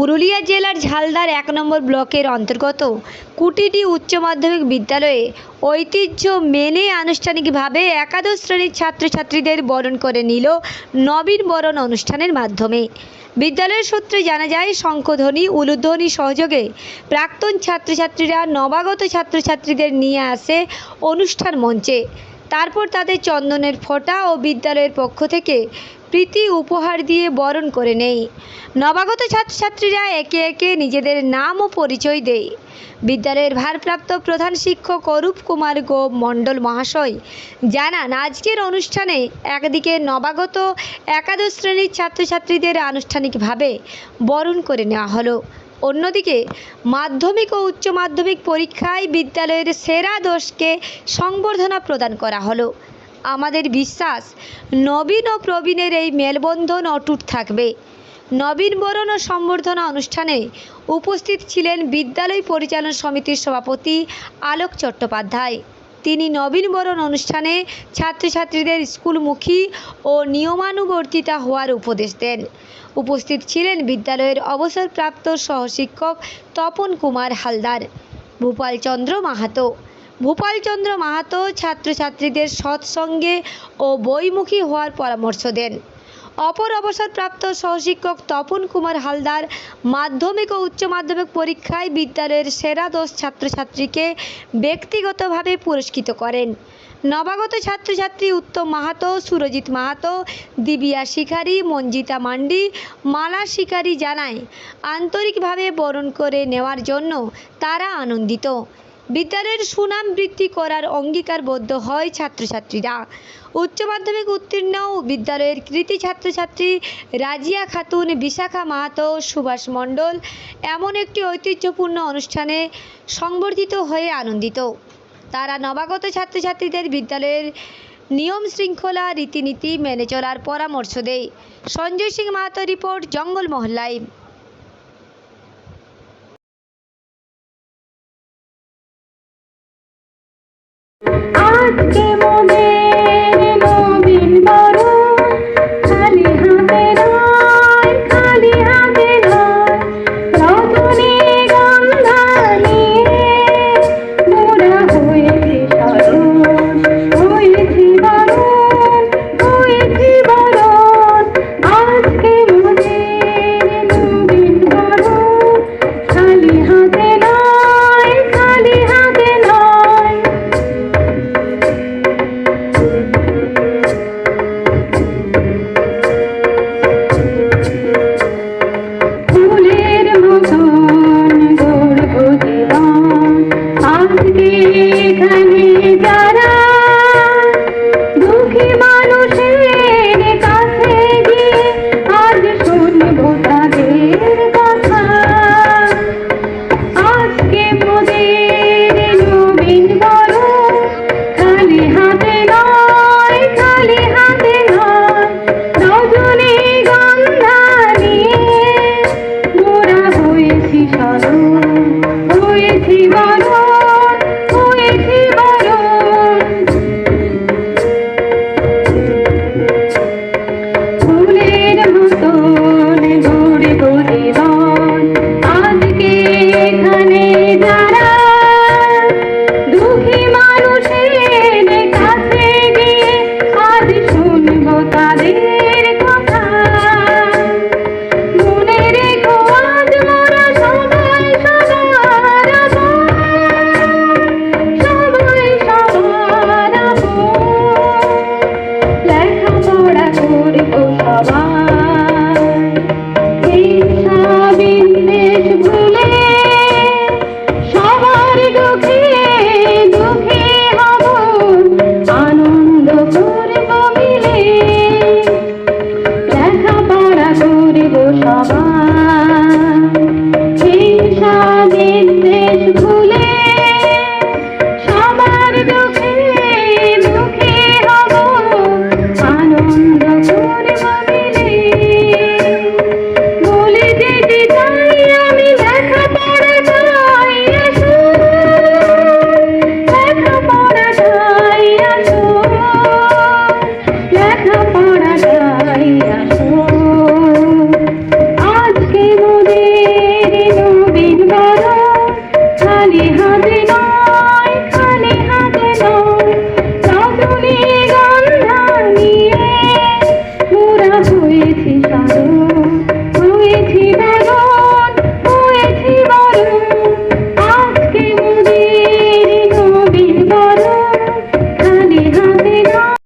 পুরুলিয়া জেলার ঝালদার এক নম্বর ব্লকের অন্তর্গত কুটিটি উচ্চ মাধ্যমিক বিদ্যালয়ে ঐতিহ্য মেনে আনুষ্ঠানিকভাবে একাদশ শ্রেণির ছাত্রছাত্রীদের বরণ করে নিল নবীন বরণ অনুষ্ঠানের মাধ্যমে। বিদ্যালয়ের সূত্রে জানা যায়, শঙ্খধ্বনি, উলুধ্বনি সহযোগে প্রাক্তন ছাত্রছাত্রীরা নবাগত ছাত্রছাত্রীদের নিয়ে আসে অনুষ্ঠান মঞ্চে। তারপর তাদের চন্দনের ফোঁটা ও বিদ্যালয়ের পক্ষ থেকে প্রীতি উপহার দিয়ে বরণ করে নেয় নবাগত ছাত্রছাত্রীরা একে একে নিজেদের নাম ও পরিচয় দেয়। বিদ্যালয়ের ভারপ্রাপ্ত প্রধান শিক্ষক অরূপ কুমার গো মণ্ডল মহাশয় জানান, আজকের অনুষ্ঠানে একদিকে নবাগত একাদশ শ্রেণির ছাত্রছাত্রীদের আনুষ্ঠানিকভাবে বরণ করে নেওয়া হলো। অন্যদিকে মাধ্যমিক ও উচ্চ মাধ্যমিক পরীক্ষায় বিদ্যালয়ের সেরা দোষকে সংবর্ধনা প্রদান করা হলো। আমাদের বিশ্বাস, নবীন ও প্রবীণের এই মেলবন্ধন অটুট থাকবে। নবীন বরণ ও সম্বর্ধনা অনুষ্ঠানে উপস্থিত ছিলেন বিদ্যালয় পরিচালন সমিতির সভাপতি আলোক চট্টোপাধ্যায়। তিনি নবীন বরণ অনুষ্ঠানে ছাত্রছাত্রীদের স্কুলমুখী ও নিয়মানুবর্তিতা হওয়ার উপদেশ দেন। উপস্থিত ছিলেন বিদ্যালয়ের অবসরপ্রাপ্ত সহশিক্ষক তপন কুমার হালদার ভূপালচন্দ্র মাহাতো ভূপালচন্দ্র মাহাতো ছাত্রছাত্রীদের সৎসঙ্গে ও বইমুখী হওয়ার পরামর্শ দেন। অপর অবসরপ্রাপ্ত সহশিক্ষক তপন কুমার হালদার মাধ্যমিক ও উচ্চ মাধ্যমিক পরীক্ষায় বিদ্যালয়ের সেরা দশ ছাত্রছাত্রীকে ব্যক্তিগতভাবে পুরস্কৃত করেন। নবাগত ছাত্রছাত্রী উত্তম মাহাতো, সুরজিৎ মাহাতো, দিবিয়া শিকারী মঞ্জিতা মান্ডি, মালা শিকারী জানায়, আন্তরিকভাবে বরণ করে নেওয়ার জন্য তারা আনন্দিত। বিদ্যালয়ের সুনাম বৃদ্ধি করার অঙ্গীকারবদ্ধ হয় ছাত্রছাত্রীরা। উচ্চ মাধ্যমিক উত্তীর্ণ বিদ্যালয়ের কৃতি ছাত্রছাত্রী রাজিয়া খাতুন, বিশাখা মাহাতো, সুভাষ মণ্ডল এমন একটি ঐতিহ্যপূর্ণ অনুষ্ঠানে সংবর্ধিত হয়ে আনন্দিত। তারা নবাগত ছাত্রছাত্রীদের বিদ্যালয়ের নিয়ম শৃঙ্খলা, রীতিনীতি মেনে চলার পরামর্শ দেয়। সঞ্জয় সিং মাহাতো রিপোর্ট, জঙ্গল মহল্লায়। करके Thank you. Good. Thank you.